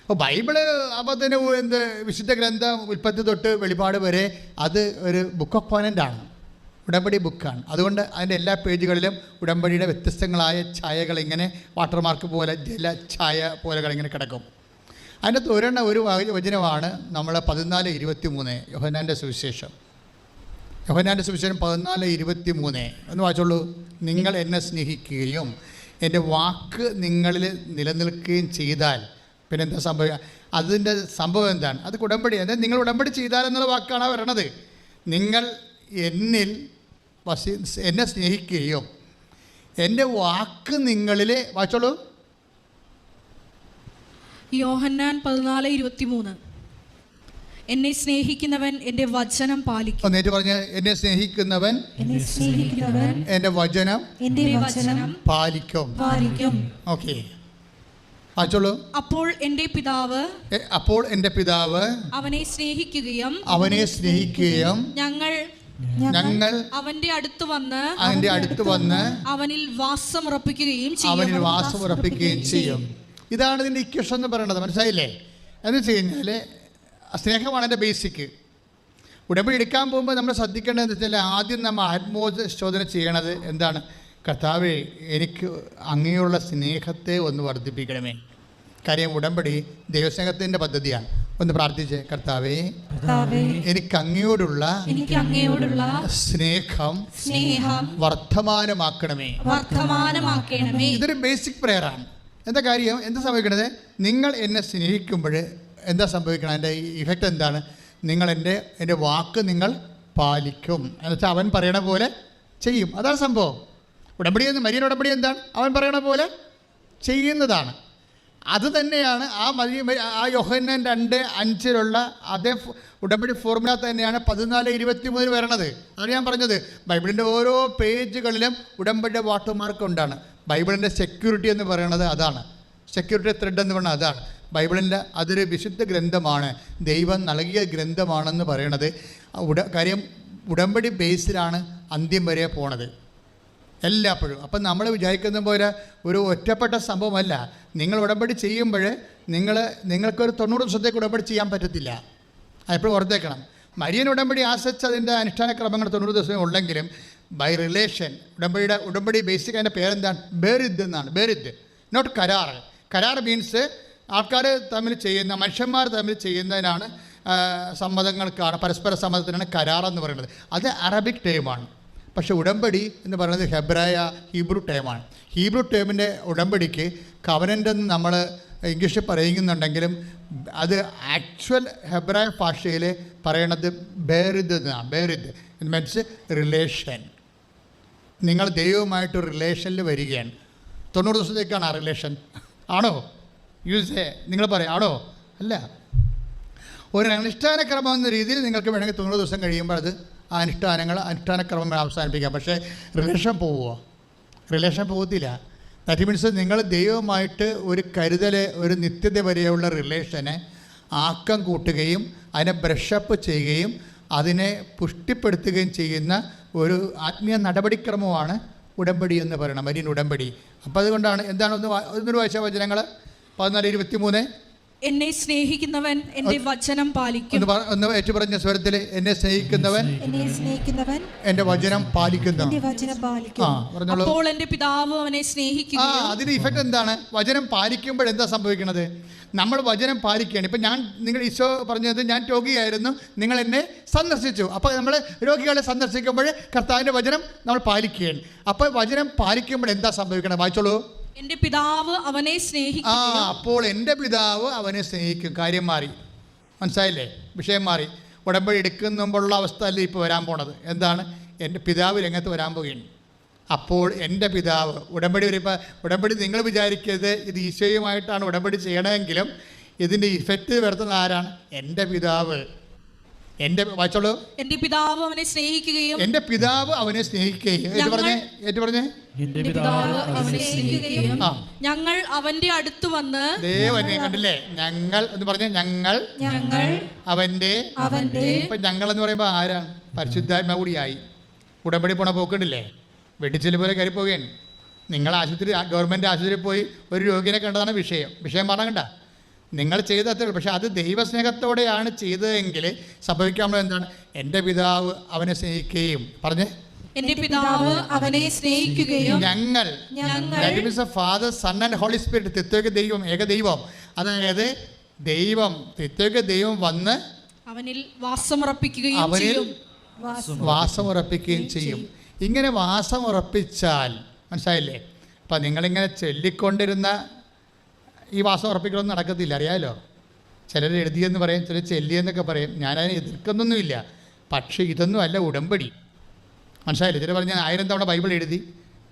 അപ്പോൾ ബൈബിൾ അപ്പോൾ തന്നെ എന്ത് വിശുദ്ധ ഗ്രന്ഥം ഉൽപ്പത്തി തൊട്ട് വെളിപാട് വരെ അത് ഒരു ബുക്ക് ഓഫ് ആണ്. ഉടമ്പടി ബുക്കാണ് അതുകൊണ്ട് അതിന്റെ എല്ലാ പേജുകളിലും ഉടമ്പടിയുടെ വ്യത്യസ്തങ്ങളായ ഛായകൾ ഇങ്ങനെ വാട്ടർമാർക്ക് പോലെ ജല ഛായ പോലെകൾ ഇങ്ങനെ കിടക്കും. അതിനകത്ത് ഒരെണ്ണം ഒരു വചനമാണ് നമ്മൾ പതിനാല് ഇരുപത്തി മൂന്ന് യോഹനാന്റെ സുവിശേഷം. യോഹനാന്റെ സുവിശേഷം പതിനാല് ഇരുപത്തി മൂന്ന് ഒന്ന് വായിച്ചോളൂ. നിങ്ങൾ എന്നെ സ്നേഹിക്കുകയും എന്റെ വാക്ക് നിങ്ങളിൽ നിലനിൽക്കുകയും ചെയ്താൽ പിന്നെ എന്താ സംഭവിക്കുക അതിന്റെ സംഭവം എന്താണ്? അത് ഉടമ്പടി. അതായത് നിങ്ങൾ ഉടമ്പടി ചെയ്താൽ എന്നുള്ള വാക്കാണ് വരണത്. നിങ്ങൾ എന്നിൽ വസി എന്നെ സ്നേഹിക്കുകയോ എന്റെ വാക്ക് നിങ്ങളിൽ വായിച്ചോളൂ. യോഹന്നാൻ പതിനാല് ഇരുപത്തിമൂന്ന്. എന്നെ സ്നേഹിക്കുന്നവൻ എന്റെ വചനം പാലിക്കും. നേരിട്ട് പറഞ്ഞ എന്നെ സ്നേഹിക്കുന്നവൻ എന്നെ സ്നേഹിക്കുന്നവൻ എന്റെ വചനം എന്റെ എന്റെ വചനം പാലിക്കും. പാലിക്കും. ഓക്കെ. അപ്പോൾ എന്റെ പിതാവ് അപ്പോൾ എന്റെ പിതാവ് അവനെ സ്നേഹിക്കുകയും അവനെ സ്നേഹിക്കുകയും ഞങ്ങൾ ഞങ്ങൾ അവന്റെ അടുത്ത് വന്ന് അവന്റെ അടുത്ത് വന്ന് അവനിൽ വാസം ഉറപ്പിക്കുകയും അവനിൽ വാസം ഉറപ്പിക്കുകയും ചെയ്യും. ഇതാണ് ഇതിന്റെ ഇക്വേഷൻ എന്ന് പറയുന്നത് മനസ്സിലായില്ലേ? എന്ന് വെച്ച് കഴിഞ്ഞാൽ സ്നേഹമാണ് എന്റെ ബേസിക് ഉടമ്പടി എടുക്കാൻ പോകുമ്പോൾ നമ്മൾ ശ്രദ്ധിക്കേണ്ടതെന്ന് വെച്ചാൽ ആദ്യം നമ്മൾ ആത്മോചോദന ചെയ്യണത് എന്താണ്? കർത്താവേ എനിക്ക് അങ്ങനെയുള്ള സ്നേഹത്തെ ഒന്ന് വർദ്ധിപ്പിക്കണമേ. കാര്യം ഉടമ്പടി ദൈവസ്നേഹത്തിന്റെ പദ്ധതിയാണ്. ഒന്ന് പ്രാർത്ഥിച്ചേ കർത്താവേ. കർത്താവേ എനിക്ക് അങ്ങയോടുള്ള എനിക്ക് അങ്ങയോടുള്ള സ്നേഹം സ്നേഹം വർദ്ധമാനമാക്കണമേ വർദ്ധമാനമാക്കണമേ ഇതൊരു ബേസിക് പ്രെയറാണ് എന്താ കാര്യം? എന്താ സംഭവിക്കണത്? നിങ്ങൾ എന്നെ സ്നേഹിക്കുമ്പോൾ എന്താ സംഭവിക്കണം? എന്റെ ഇഫക്റ്റ് എന്താണ്? നിങ്ങൾ എന്റെ എന്റെ വാക്ക് നിങ്ങൾ പാലിക്കും. എന്നുവെച്ചാൽ അവൻ പറയണ പോലെ ചെയ്യും. അതാണ് സംഭവം. ഉടമ്പടി എന്ന് മരിയൻ ഉടമ്പടി എന്താണ്? അവൻ പറയണ പോലെ ചെയ്യുന്നതാണ്. അത് തന്നെയാണ് ആ മരി ആ യോഹന്നൻ രണ്ട് അഞ്ചിലുള്ള അതേ ഉടമ്പടി ഫോർമുല തന്നെയാണ് പതിനാല് ഇരുപത്തി മൂന്നിൽ വരണത്. അതാണ് ഞാൻ പറഞ്ഞത്. ബൈബിളിന്റെ ഓരോ പേജുകളിലും ഉടമ്പടിയുടെ വാട്ടർമാർക്ക് ഉണ്ടാണ് ബൈബിളിന്റെ സെക്യൂരിറ്റി എന്ന് പറയുന്നത് അതാണ്. സെക്യൂരിറ്റി ത്രെഡ് എന്ന് പറയുന്നത് അതാണ്. ബൈബിളിന്റെ അതൊരു വിശുദ്ധ ഗ്രന്ഥമാണ്. ദൈവം നൽകിയ ഗ്രന്ഥമാണെന്ന് പറയണത്. ഉട കാര്യം ഉടമ്പടി ബേസിലാണ് അന്ത്യം വരെ പോണത്. എല്ലാപ്പോഴും. അപ്പം നമ്മൾ വിചാരിക്കുന്ന പോലെ ഒരു ഒറ്റപ്പെട്ട സംഭവമല്ല. നിങ്ങൾ ഉടമ്പടി ചെയ്യുമ്പോൾ നിങ്ങൾ നിങ്ങൾക്കൊരു തൊണ്ണൂറ് ദിവസത്തേക്ക് ഉടമ്പടി ചെയ്യാൻ പറ്റത്തില്ല. അതെപ്പോഴും ഓർത്തേക്കണം. മരിയൻ ഉടമ്പടി ആശ്രയിച്ച് അതിന്റെ അനുഷ്ഠാന ക്രമങ്ങൾ തൊണ്ണൂറ് ദിവസം ഉണ്ടെങ്കിലും ബൈ റിലേഷൻ ഉടമ്പടിയുടെ ഉടമ്പടി ബേസിക് അതിന്റെ പേരെന്താണ്? ബേരിദ് എന്നാണ്. ബേരിദ് നോട്ട് കരാർ. കരാർ മീൻസ് ആൾക്കാർ തമ്മിൽ ചെയ്യുന്ന മനുഷ്യന്മാർ തമ്മിൽ ചെയ്യുന്നതിനാണ് സമ്മതങ്ങൾക്കാണ് പരസ്പര സമ്മതത്തിനാണ് കരാർ എന്ന് പറയുന്നത്. അത് അറബിക് ടൈമാണ് പക്ഷേ ഉടമ്പടി എന്ന് പറയുന്നത് ഹെബ്രായ ഹീബ്രു ടേമാണ്. ഹീബ്രു ടേമിന്റെ ഉടമ്പടിക്ക് കവനന്റ് എന്ന് നമ്മൾ ഇംഗ്ലീഷിൽ പറയുന്നുണ്ടെങ്കിലും അത് ആക്ച്വൽ ഹെബ്രായ ഭാഷയിൽ പറയണത് ബേറിദ് എന്നാണ്. ബേറിദ് മീൻസ് റിലേഷൻ നിങ്ങൾ ദൈവവുമായിട്ട് റിലേഷനിൽ വരികയാണ്. തൊണ്ണൂറ് ദിവസത്തേക്കാണ് ആ റിലേഷൻ ആണോ? യൂസ് എ നിങ്ങൾ പറയാം ആണോ? അല്ല. ഒരു അനുഷ്ഠാനക്രമം എന്ന രീതിയിൽ നിങ്ങൾക്ക് വേണമെങ്കിൽ തൊണ്ണൂറ് ദിവസം കഴിയുമ്പോൾ അത് ആ അനുഷ്ഠാനങ്ങൾ അനുഷ്ഠാനക്രമങ്ങൾ അവസാനിപ്പിക്കുക. പക്ഷേ റിലേഷൻ പോവുമോ റിലേഷൻ പോകത്തില്ല. ദാറ്റ് മീൻസ് നിങ്ങൾ ദൈവമായിട്ട് ഒരു കരുതൽ ഒരു നിത്യത വരെയുള്ള റിലേഷനെ ആക്കം കൂട്ടുകയും അതിനെ ബ്രഷപ്പ് ചെയ്യുകയും അതിനെ പുഷ്ടിപ്പെടുത്തുകയും ചെയ്യുന്ന ഒരു ആത്മീയ നടപടിക്രമമാണ് ഉടമ്പടി എന്ന് പറയണം മരിയൻ ഉടമ്പടി. അപ്പോൾ അതുകൊണ്ടാണ് എന്താണ് ഒന്ന് ഒന്നൊരു വായിച്ച വചനങ്ങൾ പതിനാല് ഇരുപത്തി മൂന്ന് എന്നെ സ്നേഹിക്കുന്നവൻ എന്റെ വചനം പാലിക്കും. ഒന്ന് പറ- ഒന്ന് ഏറ്റു പറഞ്ഞ സ്വരത്തിൽ എന്നെ സ്നേഹിക്കുന്നവൻ എന്നെ സ്നേഹിക്കുന്നവൻ എന്റെ വചനം പാലിക്കുന്നു. എന്റെ വചനം ആ പാലിക്കും അപ്പോൾ എന്റെ പിതാവ് അവനെ ആ സ്നേഹിക്കുകയും അതിന് ഇഫക്റ്റ് എന്താണ്? വചനം പാലിക്കുമ്പോൾ എന്താ സംഭവിക്കുന്നത് നമ്മൾ വചനം പാലിക്കുകയാണ്. ഇപ്പം ഞാൻ നിങ്ങൾ ഈശോ പറഞ്ഞത് ഞാൻ രോഗിയായിരുന്നു നിങ്ങൾ എന്നെ സന്ദർശിച്ചു. അപ്പോൾ നമ്മൾ രോഗികളെ സന്ദർശിക്കുമ്പോൾ കർത്താവിന്റെ വചനം നമ്മൾ പാലിക്കുകയാണ്. അപ്പോൾ വചനം പാലിക്കുമ്പോൾ എന്താ സംഭവിക്കണം വായിച്ചോളൂ. എന്റെ പിതാവ് അവനെ ആ അപ്പോൾ എന്റെ പിതാവ് അവനെ സ്നേഹിക്കും. കാര്യം മാറി. മനസ്സിലായില്ലേ? വിഷയം മാറി. ഉടമ്പടി എടുക്കുമ്പോഴുള്ള അവസ്ഥ അല്ലേ ഇപ്പോൾ വരാൻ പോണത്. എന്താണ്? എന്റെ പിതാവ് രംഗത്ത് വരാൻ പോവുകയാണ്. അപ്പോൾ എന്റെ പിതാവ് ഉടമ്പടി വരുമ്പോൾ ഉടമ്പടി നിങ്ങൾ വിചാരിക്കരുത്. ഇത് ഈശോയുമായിട്ടാണ് ഉടമ്പടി ചെയ്യണമെങ്കിലും ഇതിന്റെ ഇഫക്റ്റ് വരുത്തുന്ന ആരാണ്? എന്റെ പിതാവ്. എന്റെ വായിച്ചോളൂ. എന്റെ പിതാവ് അവനെ സ്നേഹിക്കുകയും എന്റെ പിതാവ് അവനെ സ്നേഹിക്കുകയും. ഏറ്റു പറഞ്ഞേ? ഏറ്റു പറഞ്ഞേ? എന്റെ പിതാവ് അവനെ സ്നേഹിക്കുകയും ഞങ്ങൾ അവന്റെ അടുത്ത് വന്ന് ദേവനെ കണ്ടില്ലേ? ഞങ്ങൾ എന്ന് പറഞ്ഞ ഞങ്ങൾ ഞങ്ങൾ അവന്റെ അവന്റെ ഇപ്പൊ ഞങ്ങൾ എന്ന് പറയുമ്പോൾ ആരാ? പരിശുദ്ധാത്മ കൂടിയായി. ഉടമ്പടി പോണ പോക്കുണ്ടല്ലേ? വെട്ടിച്ചിൽ പോലെ കയറി പോവുകയാണ് നിങ്ങൾ ആശുപത്രി ഗവൺമെന്റ് ആശുപത്രിയിൽ പോയി ഒരു രോഗിനെ കണ്ടതാണ് വിഷയം. വിഷയം പറഞ്ഞ നിങ്ങൾ ചെയ്ത പക്ഷെ അത് ദൈവസ്നേഹത്തോടെയാണ് ചെയ്തതെങ്കിൽ സംഭവിക്കാമോ എന്താണ്? എന്റെ പിതാവ് അവനെ സ്നേഹിക്കുകയും. പറഞ്ഞേ? എന്റെ പിതാവ് അവനെ സ്നേഹിക്കുകയും ഞങ്ങൾ ഞങ്ങൾ Father Son and Holy Spirit തിത്വക ദൈവം ഏക ദൈവം. അതായത് ദൈവം തിത്വക ദൈവം വന്ന് അവനിൽ വാസമുറപ്പിക്കുകയും അവനിൽ വാസമുറപ്പിക്കുകയും വാസം ഉറപ്പിക്കുകയും ചെയ്യും. ഇങ്ങനെ വാസമുറപ്പിച്ചാൽ മനസ്സിലായില്ലേ? അപ്പം നിങ്ങളിങ്ങനെ ചൊല്ലിക്കൊണ്ടിരുന്ന ഈ വാസം ഉറപ്പിക്കലൊന്നും നടക്കത്തില്ല. അറിയാമല്ലോ ചിലർ എഴുതിയെന്ന് പറയും ചിലർ ചെല്ലിയെന്നൊക്കെ പറയും. ഞാനതിനെ എതിർക്കുന്നൊന്നുമില്ല. പക്ഷേ ഇതൊന്നും അല്ല ഉടമ്പടി. മനസ്സിലായില്ലേ? ചിലർ പറഞ്ഞാൽ ആയിരം തവണ ബൈബിൾ എഴുതി.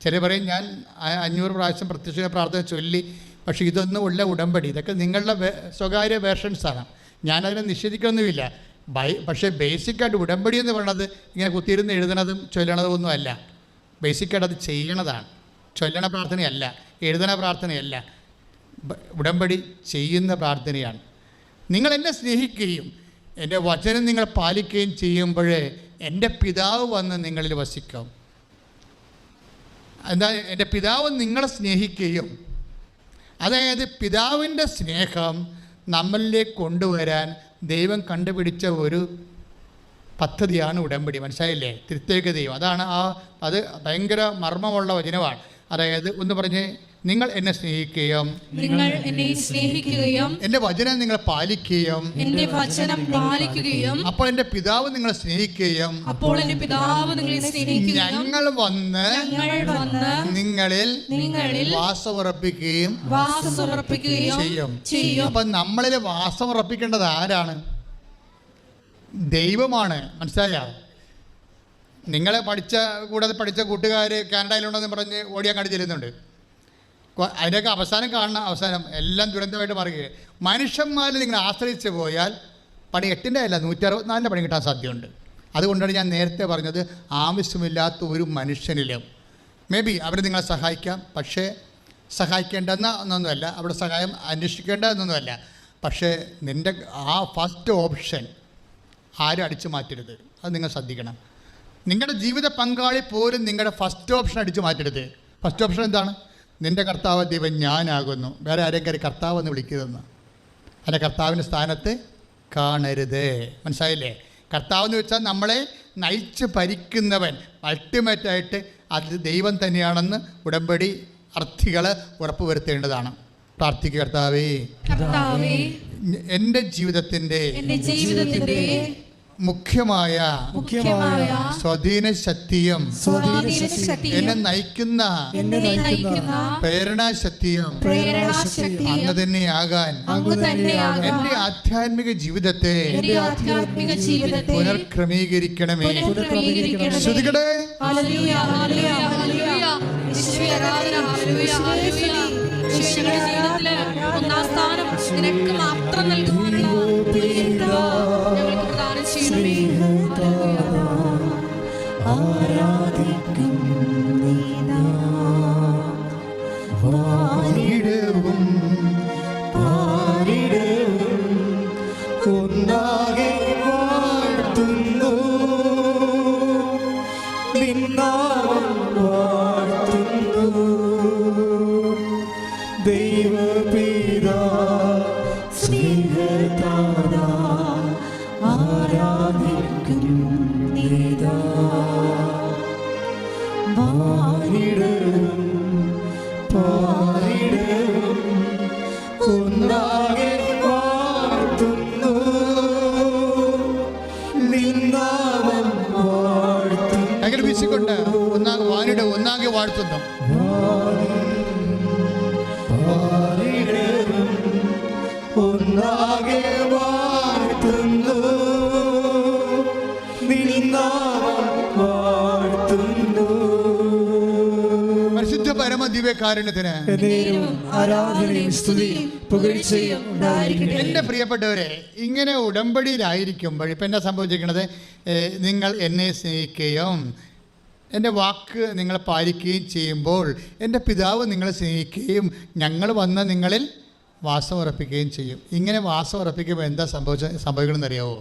ചിലർ പറയും ഞാൻ അഞ്ഞൂറ് പ്രാവശ്യം പ്രത്യക്ഷ പ്രാർത്ഥന ചൊല്ലി. പക്ഷേ ഇതൊന്നും ഉള്ള ഉടമ്പടി. ഇതൊക്കെ നിങ്ങളുടെ സ്വകാര്യ വേർഷൻസാണ് ഞാനതിനെ നിഷേധിക്കൊന്നുമില്ല ബൈ പക്ഷേ ബേസിക്കായിട്ട് ഉടമ്പടി എന്ന് പറയുന്നത് ഇങ്ങനെ കുത്തിയിരുന്ന് എഴുതണതും ചൊല്ലണതും ഒന്നും അല്ല. ബേസിക്കായിട്ട് അത് ചെയ്യണതാണ്. ചൊല്ലണ പ്രാർത്ഥനയല്ല എഴുതണ പ്രാർത്ഥനയല്ല. ഉടമ്പടി ചെയ്യുന്ന പ്രാർത്ഥനയാണ്. നിങ്ങൾ എന്നെ സ്നേഹിക്കുകയും എന്റെ വചനം നിങ്ങൾ പാലിക്കുകയും ചെയ്യുമ്പോഴേ എന്റെ പിതാവ് വന്ന് നിങ്ങളിൽ വസിക്കും. എന്താ എന്റെ പിതാവ് നിങ്ങളെ സ്നേഹിക്കുകയും അതായത് പിതാവിന്റെ സ്നേഹം നമ്മളിലേക്ക് കൊണ്ടുവരാൻ ദൈവം കണ്ടുപിടിച്ച ഒരു പദ്ധതിയാണ് ഉടമ്പടി. മനസ്സിലായില്ലേ? തിരുത്തേകതയും അതാണ് ആ അത് ഭയങ്കര മർമ്മമുള്ള വചനമാണ്. അതായത് ഒന്ന് പറഞ്ഞ് നിങ്ങൾ എന്നെ സ്നേഹിക്കുകയും നിങ്ങൾ എന്നെ സ്നേഹിക്കുകയും എന്റെ വചനം നിങ്ങൾ പാലിക്കുകയും എന്റെ വചനം പാലിക്കുകയും അപ്പോൾ എന്റെ പിതാവ് നിങ്ങളെ സ്നേഹിക്കുകയും അപ്പോൾ എന്റെ പിതാവ് നിങ്ങളെ സ്നേഹിക്കുകയും ഞങ്ങൾ വന്ന് ഞങ്ങൾ വന്ന് നിങ്ങളിൽ നിങ്ങളിൽ വാസമുറപ്പിക്കുകയും വാസമുറപ്പിക്കുകയും ചെയ്യും. ചെയ്യും. അപ്പൊ നമ്മളിൽ വാസമുറപ്പിക്കേണ്ടത് ആരാണ്? ദൈവമാണ്. മനസ്സിലായ? നിങ്ങളെ പഠിച്ച കൂടാതെ പഠിച്ച കൂട്ടുകാർ കാനഡയിലുണ്ടെന്ന് പറഞ്ഞ് ഓടിയാൻ ചെല്ലുന്നുണ്ട്. കൊ- അതിന്റെയൊക്കെ അവസാനം കാണുന്ന അവസാനം എല്ലാം ദുരന്തമായിട്ട് മാറുകയാണ്. മനുഷ്യന്മാരിൽ നിങ്ങൾ ആശ്രയിച്ച് പോയാൽ പണി എട്ടിന്റെ അല്ല നൂറ്റി അറുപത്തിനാലിന്റെ പണി കിട്ടാൻ സാധ്യതയുണ്ട്. അതുകൊണ്ടാണ് ഞാൻ നേരത്തെ പറഞ്ഞത് ആവശ്യമില്ലാത്ത ഒരു മനുഷ്യനിലും. മേ ബി അവർ നിങ്ങളെ സഹായിക്കാം പക്ഷേ സഹായിക്കേണ്ടെന്ന എന്നൊന്നുമല്ല അവിടെ സഹായം അന്വേഷിക്കേണ്ട എന്നൊന്നുമല്ല. പക്ഷേ നിന്റെ ആ ഫസ്റ്റ് ഓപ്ഷൻ ആരും അടിച്ചു മാറ്റരുത്. അത് നിങ്ങൾ ശ്രദ്ധിക്കണം. നിങ്ങളുടെ ജീവിത പങ്കാളി പോലും നിങ്ങളുടെ ഫസ്റ്റ് ഓപ്ഷൻ അടിച്ചു മാറ്റരുത്. ഫസ്റ്റ് ഓപ്ഷൻ എന്താണ്? നിന്റെ കർത്താവ് ദൈവം ഞാനാകുന്നു. വേറെ ആരെങ്കിലും കയറി കർത്താവ് എന്ന് വിളിക്കരുതെന്ന്. അല്ല കർത്താവിന്റെ സ്ഥാനത്ത് കാണരുത്. മനസ്സിലായില്ലേ? കർത്താവ് എന്ന് വെച്ചാൽ നമ്മളെ നയിച്ച് ഭരിക്കുന്നവൻ. അൾട്ടിമേറ്റായിട്ട് അത് ദൈവം തന്നെയാണെന്ന് ഉടമ്പടി അർത്ഥികൾ ഉറപ്പുവരുത്തേണ്ടതാണ്. പ്രാർത്ഥിക്കുക കർത്താവേ. കർത്താവേ. എന്റെ ജീവിതത്തിന്റെ മുഖ്യമായ മുഖ്യമായ സ്വാധീന ശക്തിയും എന്നെ നയിക്കുന്ന പ്രേരണാശക്തിയും അങ്ങ് തന്നെയാകാൻ എന്റെ ആധ്യാത്മിക ജീവിതത്തെ പുനർക്രമീകരിക്കണമേ. ശ്രുതികളെ ശ്രുതികടെ. ഒന്നാം സ്ഥാനം നിനക്ക് മാത്രം നൽകുവാനുള്ള ആരാധിക്കും പരമ ദിവ്യകാരുണ്യത്തിന് എന്റെ പ്രിയപ്പെട്ടവരെ ഇങ്ങനെ ഉടമ്പടിയിലായിരിക്കുമ്പോൾ ഇപ്പൊ എന്നാ സംഭവിച്ചിരിക്കുന്നത്? നിങ്ങൾ എന്നെ സ്നേഹിക്കുകയും എന്റെ വാക്ക് നിങ്ങൾ പാലിക്കുകയും ചെയ്യുമ്പോൾ എന്റെ പിതാവ് നിങ്ങളെ സ്നേഹിക്കുകയും ഞങ്ങൾ വന്ന് നിങ്ങളിൽ വാസം ഉറപ്പിക്കുകയും ചെയ്യും. ഇങ്ങനെ വാസം ഉറപ്പിക്കുമ്പോൾ എന്താ സംഭവിച്ച സംഭവിക്കണമെന്ന് അറിയാവോ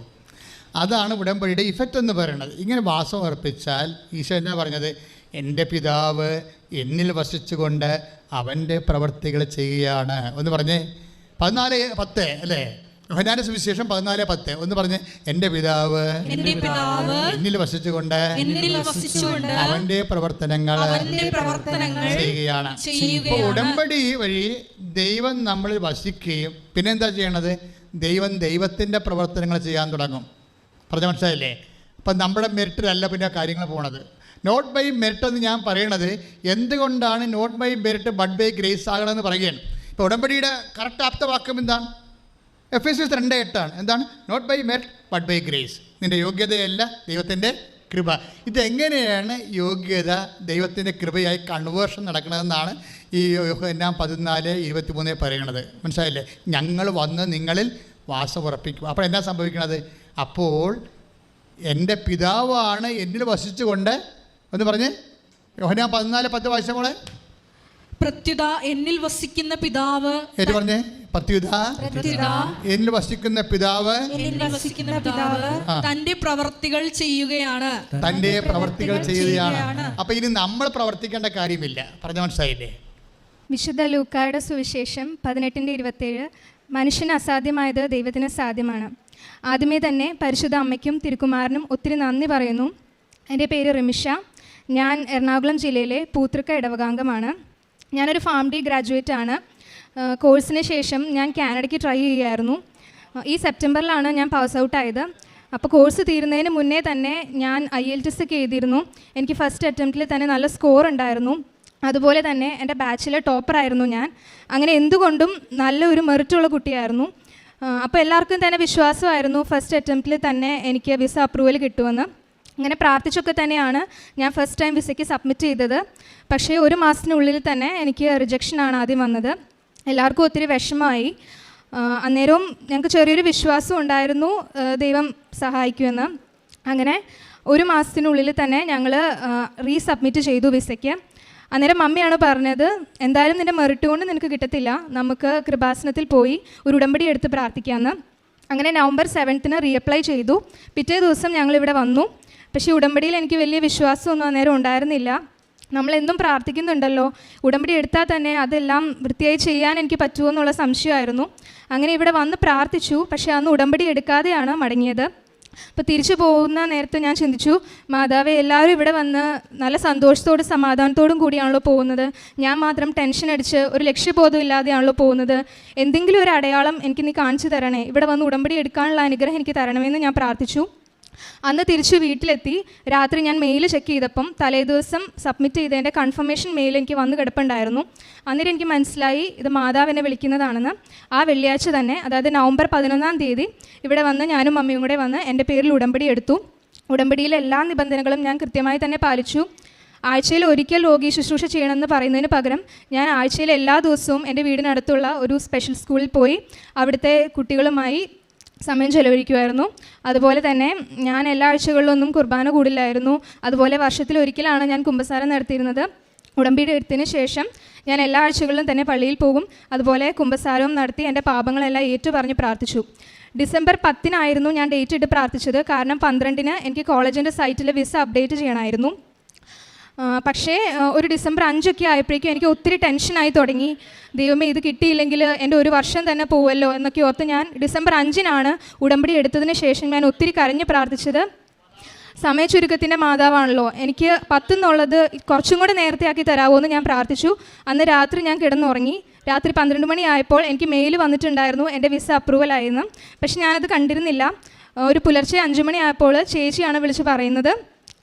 അതാണ് ഉടമ്പടിയുടെ ഇഫക്റ്റ് എന്ന് പറയുന്നത്. ഇങ്ങനെ വാസം ഉറപ്പിച്ചാൽ ഈശോ എന്നാ പറഞ്ഞത്? എന്റെ പിതാവ് എന്നിൽ വസിച്ചുകൊണ്ട് അവന്റെ പ്രവർത്തികൾ ചെയ്യുകയാണ്. ഒന്ന് പറഞ്ഞേ പതിനാല് പത്ത് അല്ലേ? യോഹന്നാന്റെ സുവിശേഷം പതിനാല് പത്ത്. ഒന്ന് പറഞ്ഞ് എന്റെ പിതാവ് എന്നിൽ വസിച്ചുകൊണ്ട് അവന്റെ പ്രവർത്തനങ്ങൾ ചെയ്യുകയാണ്. ഇപ്പോൾ ഉടമ്പടി വഴി ദൈവം നമ്മളിൽ വസിക്കുകയും പിന്നെന്താ ചെയ്യണത്? ദൈവം ദൈവത്തിന്റെ പ്രവർത്തനങ്ങൾ ചെയ്യാൻ തുടങ്ങും. പറഞ്ഞ മനസ്സിലായില്ലേ? അപ്പം നമ്മുടെ മെറിറ്റിലല്ല പിന്നെ കാര്യങ്ങൾ പോണത്. നോട്ട് ബൈ മെറിറ്റ് എന്ന് ഞാൻ പറയണത് എന്തുകൊണ്ടാണ് not by merit but by grace ആകണമെന്ന് പറയുകയാണ്? ഇപ്പോൾ ഉടമ്പടിയുടെ കറക്റ്റ് ആപ്തവാക്യം എന്താണ്? എഫ് എസ് എസ് രണ്ട് എട്ടാണ്. എന്താണ്? Not by merit but by grace നിന്റെ യോഗ്യതയല്ല ദൈവത്തിന്റെ കൃപ. ഇതെങ്ങനെയാണ് യോഗ്യത ദൈവത്തിന്റെ കൃപയായി കൺവേർഷൻ നടക്കണമെന്നാണ് ഈ യോഹന്നാൻ പതിനാല് ഇരുപത്തി മൂന്നേ പറയണത്. മനസ്സിലായില്ലേ? ഞങ്ങൾ വന്ന് നിങ്ങളിൽ വാസമുറപ്പിക്കും. അപ്പോൾ എന്താ സംഭവിക്കണത്? അപ്പോൾ എന്റെ പിതാവാണ് എന്നിൽ വസിച്ചുകൊണ്ട് എന്ന് പറഞ്ഞ് യോഹന്നാൻ പതിനാല് പത്ത് വയസ്സ് മോളെ? പ്രത്യുത എന്നിൽ വസിക്കുന്ന പിതാവ് ഏറ്റു പറഞ്ഞേ? പ്രത്യുത. എന്നിൽ വസിക്കുന്ന പിതാവ് എന്നിൽ വസിക്കുന്ന പിതാവ് തന്റെ പ്രവർത്തികൾ ചെയ്യുകയാണ്. തന്റെ പ്രവർത്തികൾ ചെയ്യുകയാണ്. അപ്പോൾ ഇനി നമ്മൾ പ്രവർത്തിക്കേണ്ട കാര്യമില്ല. പറഞ്ഞ മനസ്സിലായില്ലേ? വിശുദ്ധ ലൂക്കായുടെ സുവിശേഷം പതിനെട്ടിന്റെ ഇരുപത്തേഴ്. മനുഷ്യന് അസാധ്യമായത് ദൈവത്തിന് സാധ്യമാണ്. ആദ്യമേ തന്നെ പരിശുദ്ധ അമ്മയ്ക്കും തിരുക്കുമാരനും ഒത്തിരി നന്ദി പറയുന്നു. എന്റെ പേര് റിമിഷ. ഞാൻ എറണാകുളം ജില്ലയിലെ പൂത്തൃക്ക ഇടവകാംഗമാണ്. ഞാനൊരു ഫാം ഡി ഗ്രാജുവേറ്റ് ആണ്. കോഴ്സിന് ശേഷം ഞാൻ കാനഡയ്ക്ക് ട്രൈ ചെയ്യുകയായിരുന്നു. ഈ സെപ്റ്റംബറിലാണ് ഞാൻ പാസ് ഔട്ട് ആയത്. അപ്പോൾ കോഴ്സ് തീരുന്നതിന് മുന്നേ തന്നെ ഞാൻ ഐ എൽ ടി എസ് ഒക്കെ എഴുതിയിരുന്നു. എനിക്ക് ഫസ്റ്റ് അറ്റംപ്റ്റിൽ തന്നെ നല്ല സ്കോർ ഉണ്ടായിരുന്നു. അതുപോലെ തന്നെ എന്റെ ബാച്ചിലെ ടോപ്പറായിരുന്നു ഞാൻ. അങ്ങനെ എന്തുകൊണ്ടും നല്ലൊരു മെറിറ്റുള്ള കുട്ടിയായിരുന്നു. അപ്പോൾ എല്ലാവർക്കും തന്നെ വിശ്വാസമായിരുന്നു ഫസ്റ്റ് അറ്റംപ്റ്റിൽ തന്നെ എനിക്ക് വിസ അപ്രൂവൽ കിട്ടുമെന്ന്. അങ്ങനെ പ്രാർത്ഥിച്ചൊക്കെ തന്നെയാണ് ഞാൻ ഫസ്റ്റ് ടൈം വിസയ്ക്ക് സബ്മിറ്റ് ചെയ്തത്. പക്ഷേ ഒരു മാസത്തിനുള്ളിൽ തന്നെ എനിക്ക് റിജക്ഷനാണ് ആദ്യം വന്നത്. എല്ലാവർക്കും ഒത്തിരി വിഷമമായി. അന്നേരവും ഞങ്ങൾക്ക് ചെറിയൊരു വിശ്വാസം ഉണ്ടായിരുന്നു ദൈവം സഹായിക്കുമെന്ന്. അങ്ങനെ ഒരു മാസത്തിനുള്ളിൽ തന്നെ ഞങ്ങൾ റീസബ്മിറ്റ് ചെയ്തു വിസയ്ക്ക് അന്നേരം മമ്മിയാണ് പറഞ്ഞത് എന്തായാലും നിന്റെ മെറിറ്റ് കൊണ്ട് നിനക്ക് കിട്ടത്തില്ല. നമുക്ക് കൃപാസനത്തിൽ പോയി ഒരു ഉടമ്പടി എടുത്ത് പ്രാർത്ഥിക്കാമെന്ന് അങ്ങനെ നവംബർ സെവൻത്തിന് റീഅപ്ലൈ ചെയ്തു. പിറ്റേ ദിവസം ഞങ്ങളിവിടെ വന്നു. പക്ഷേ ഉടമ്പടിയിൽ എനിക്ക് വലിയ വിശ്വാസമൊന്നും അന്നേരം ഉണ്ടായിരുന്നില്ല. നമ്മളെന്നും പ്രാർത്ഥിക്കുന്നുണ്ടല്ലോ. ഉടമ്പടി എടുത്താൽ തന്നെ അതെല്ലാം വൃത്തിയായി ചെയ്യാൻ എനിക്ക് പറ്റുമോ എന്നുള്ള സംശയമായിരുന്നു. അങ്ങനെ ഇവിടെ വന്ന് പ്രാർത്ഥിച്ചു. പക്ഷേ അന്ന് ഉടമ്പടി എടുക്കാതെയാണ് മടങ്ങിയത്. അപ്പോൾ തിരിച്ചു പോകുന്ന നേരത്തെ ഞാൻ ചിന്തിച്ചു മാതാവേ എല്ലാവരും ഇവിടെ വന്ന് നല്ല സന്തോഷത്തോടും സമാധാനത്തോടും കൂടിയാണല്ലോ പോകുന്നത്. ഞാൻ മാത്രം ടെൻഷൻ അടിച്ച് ഒരു ലക്ഷ്യബോധം ഇല്ലാതെയാണല്ലോ പോകുന്നത്. എന്തെങ്കിലും ഒരു അടയാളം എനിക്ക് നീ കാണിച്ചു തരണേ. ഇവിടെ വന്ന് ഉടമ്പടി എടുക്കാനുള്ള അനുഗ്രഹം എനിക്ക് തരണമെന്ന് ഞാൻ പ്രാർത്ഥിച്ചു. അന്ന് തിരിച്ച് വീട്ടിലെത്തി. രാത്രി ഞാൻ മെയിൽ ചെക്ക് ചെയ്തപ്പം തലേദിവസം സബ്മിറ്റ് ചെയ്തതിന്റെ കൺഫർമേഷൻ മെയിൽ എനിക്ക് വന്ന് കിടപ്പുണ്ടായിരുന്നു. അന്നേരം എനിക്ക് മനസ്സിലായി ഇത് മാതാവിനെ വിളിക്കുന്നതാണെന്ന്. ആ വെള്ളിയാഴ്ച തന്നെ അതായത് നവംബർ പതിനൊന്നാം തീയതി ഇവിടെ വന്ന് ഞാനും മമ്മിയും കൂടെ വന്ന് എന്റെ പേരിൽ ഉടമ്പടി എടുത്തു. ഉടമ്പടിയിലെ എല്ലാ നിബന്ധനകളും ഞാൻ കൃത്യമായി തന്നെ പാലിച്ചു. ആഴ്ചയിൽ ഒരിക്കൽ രോഗി ശുശ്രൂഷ ചെയ്യണമെന്ന് പറയുന്നതിന് പകരം ഞാൻ ആഴ്ചയിൽ എല്ലാ ദിവസവും എന്റെ വീടിനടുത്തുള്ള ഒരു സ്പെഷ്യൽ സ്കൂളിൽ പോയി. അവിടുത്തെ കുട്ടികളുമായി സമയം ചെലവഴിക്കുമായിരുന്നു. അതുപോലെ തന്നെ ഞാൻ എല്ലാ ആഴ്ചകളിലൊന്നും കുർബാന കൂടില്ലായിരുന്നു. അതുപോലെ വർഷത്തിൽ ഒരിക്കലാണ് ഞാൻ കുമ്പസാരം നടത്തിയിരുന്നത്. ഉടമ്പടി എടുത്തതിന് ശേഷം ഞാൻ എല്ലാ ആഴ്ചകളിലും തന്നെ പള്ളിയിൽ പോകും. അതുപോലെ കുമ്പസാരവും നടത്തി എന്റെ പാപങ്ങളെല്ലാം ഏറ്റു പറഞ്ഞ് പ്രാർത്ഥിച്ചു. ഡിസംബർ പത്തിനായിരുന്നു ഞാൻ ഡേറ്റ് ഇട്ട് പ്രാർത്ഥിച്ചത്. കാരണം പന്ത്രണ്ടിന് എനിക്ക് കോളേജിന്റെ സൈറ്റിൽ വിസ അപ്ഡേറ്റ് ചെയ്യണമായിരുന്നു. പക്ഷേ ഒരു ഡിസംബർ അഞ്ചൊക്കെ ആയപ്പോഴേക്കും എനിക്ക് ഒത്തിരി ടെൻഷനായി തുടങ്ങി. ദൈവമേ ഇത് കിട്ടിയില്ലെങ്കിൽ എന്റെ ഒരു വർഷം തന്നെ പോവുമല്ലോ എന്നൊക്കെ ഓർത്ത് ഞാൻ ഡിസംബർ അഞ്ചിനാണ് ഉടമ്പടി എടുത്തതിന് ശേഷം ഞാൻ ഒത്തിരി കരഞ്ഞ് പ്രാർത്ഥിച്ചത്. സമയ ചുരുക്കത്തിന്റെ മാതാവാണല്ലോ എനിക്ക് പത്തെന്നുള്ളത് കുറച്ചും കൂടെ നേരത്തെ ആക്കി തരാമോ എന്ന് ഞാൻ പ്രാർത്ഥിച്ചു. അന്ന് രാത്രി ഞാൻ കിടന്നുറങ്ങി. രാത്രി പന്ത്രണ്ട് മണിയായപ്പോൾ എനിക്ക് മെയിൽ വന്നിട്ടുണ്ടായിരുന്നു എന്റെ വിസ അപ്രൂവൽ ആയിരുന്നു. പക്ഷെ ഞാനത് കണ്ടിരുന്നില്ല. ഒരു പുലർച്ചെ അഞ്ച് മണിയായപ്പോൾ ചേച്ചിയാണ് വിളിച്ച് പറയുന്നത്.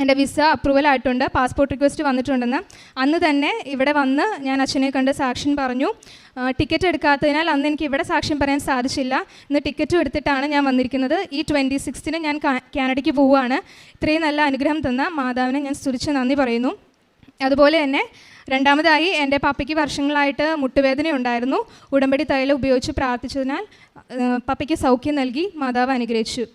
എന്റെ വിസ അപ്രൂവൽ ആയിട്ടുണ്ട്. പാസ്പോർട്ട് റിക്വസ്റ്റ് വന്നിട്ടുണ്ടെന്ന്. അന്ന് തന്നെ ഇവിടെ വന്ന് ഞാൻ അച്ഛനെ കണ്ട് സാക്ഷ്യം പറഞ്ഞു. ടിക്കറ്റ് എടുക്കാത്തതിനാൽ അന്ന് എനിക്ക് ഇവിടെ സാക്ഷ്യം പറയാൻ സാധിച്ചില്ല. ഇന്ന് ടിക്കറ്റും എടുത്തിട്ടാണ് ഞാൻ വന്നിരിക്കുന്നത്. ഈ ട്വന്റി സിക്സ്തിന് ഞാൻ കാനഡയ്ക്ക് പോവുകയാണ്. ഇത്രയും നല്ല അനുഗ്രഹം തന്ന മാതാവിനെ ഞാൻ സ്തുതിച്ച് നന്ദി പറയുന്നു. അതുപോലെ തന്നെ രണ്ടാമതായി എന്റെ പപ്പയ്ക്ക് വർഷങ്ങളായിട്ട് മുട്ടുവേദന ഉണ്ടായിരുന്നു. ഉടമ്പടി തൈലം ഉപയോഗിച്ച് പ്രാർത്ഥിച്ചതിനാൽ പപ്പയ്ക്ക് സൗഖ്യം നൽകി മാതാവ് അനുഗ്രഹിച്ചു.